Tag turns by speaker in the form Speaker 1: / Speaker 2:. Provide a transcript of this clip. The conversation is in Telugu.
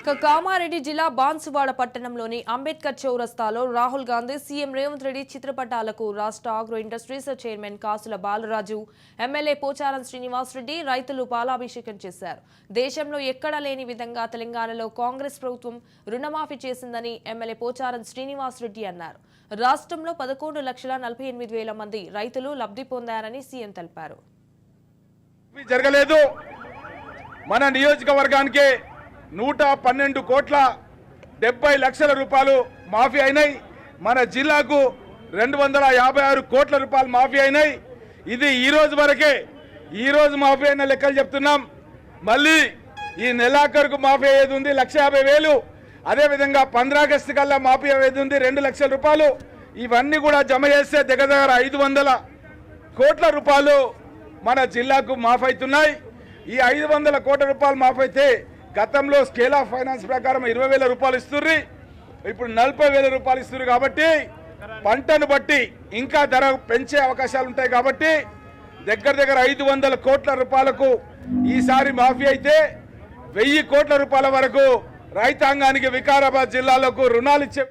Speaker 1: ఇక కామారెడ్డి జిల్లా బాన్సువాడ పట్టణంలోని అంబేద్కర్ చౌరస్తాలో రాహుల్ గాంధీ సీఎం రేవంత్ రెడ్డి చిత్రపటాలకు రాష్ట్ర agro industries chairman Kasula Balaraju MLA Pocharam Srinivas Reddy రైతులు పాలాభిషేకం చేశారు. దేశంలో ఎక్కడా లేని విధంగా తెలంగాణలో కాంగ్రెస్ ప్రభుత్వం రుణమాఫీ చేసిందని ఎమ్మెల్యే పోచారం శ్రీనివాస్ రెడ్డి అన్నారు. రాష్ట్రంలో పదకొండు లక్షల నలభై ఎనిమిది వేల మంది రైతులు లబ్ధి పొందారని సీఎం తెలిపారు.
Speaker 2: జరగలేదు. మన నియోజకవర్గానికి నూట పన్నెండు కోట్ల డెబ్బై లక్షల రూపాయలు మాఫీ అయినాయి. మన జిల్లాకు రెండు వందల యాభై ఆరు కోట్ల రూపాయలు మాఫీ అయినాయి. ఇది ఈరోజు వరకే ఈరోజు మాఫీ అయిన లెక్కలు చెప్తున్నాం. మళ్ళీ ఈ నెలాఖరుకు మాఫీ అయ్యేది ఉంది లక్ష యాభై వేలు. అదేవిధంగా పంద్రాగస్టు కల్లా మాఫీ అయ్యేది ఉంది రెండు లక్షల రూపాయలు. ఇవన్నీ కూడా జమ చేస్తే దగ్గర దగ్గర ఐదు వందల కోట్ల రూపాయలు మన జిల్లాకు మాఫ్ అవుతున్నాయి. ఈ ఐదు వందల కోట్ల రూపాయలు మాఫ్ అయితే గతంలో స్కేల్ ఆఫ్ ఫైనాన్స్ ప్రకారం ఇరవై వేల రూపాయలు ఇస్తుర్రి ఇప్పుడు నలభై వేల రూపాయలు ఇస్తున్నారు కాబట్టి పంటను బట్టి ఇంకా ధర పెంచే అవకాశాలు ఉంటాయి కాబట్టి దగ్గర దగ్గర ఐదు వందల కోట్ల రూపాయలకు ఈసారి మాఫీ అయితే వెయ్యి కోట్ల రూపాయల వరకు రైతాంగానికి వికారాబాద్ జిల్లాలకు రుణాలు ఇచ్చే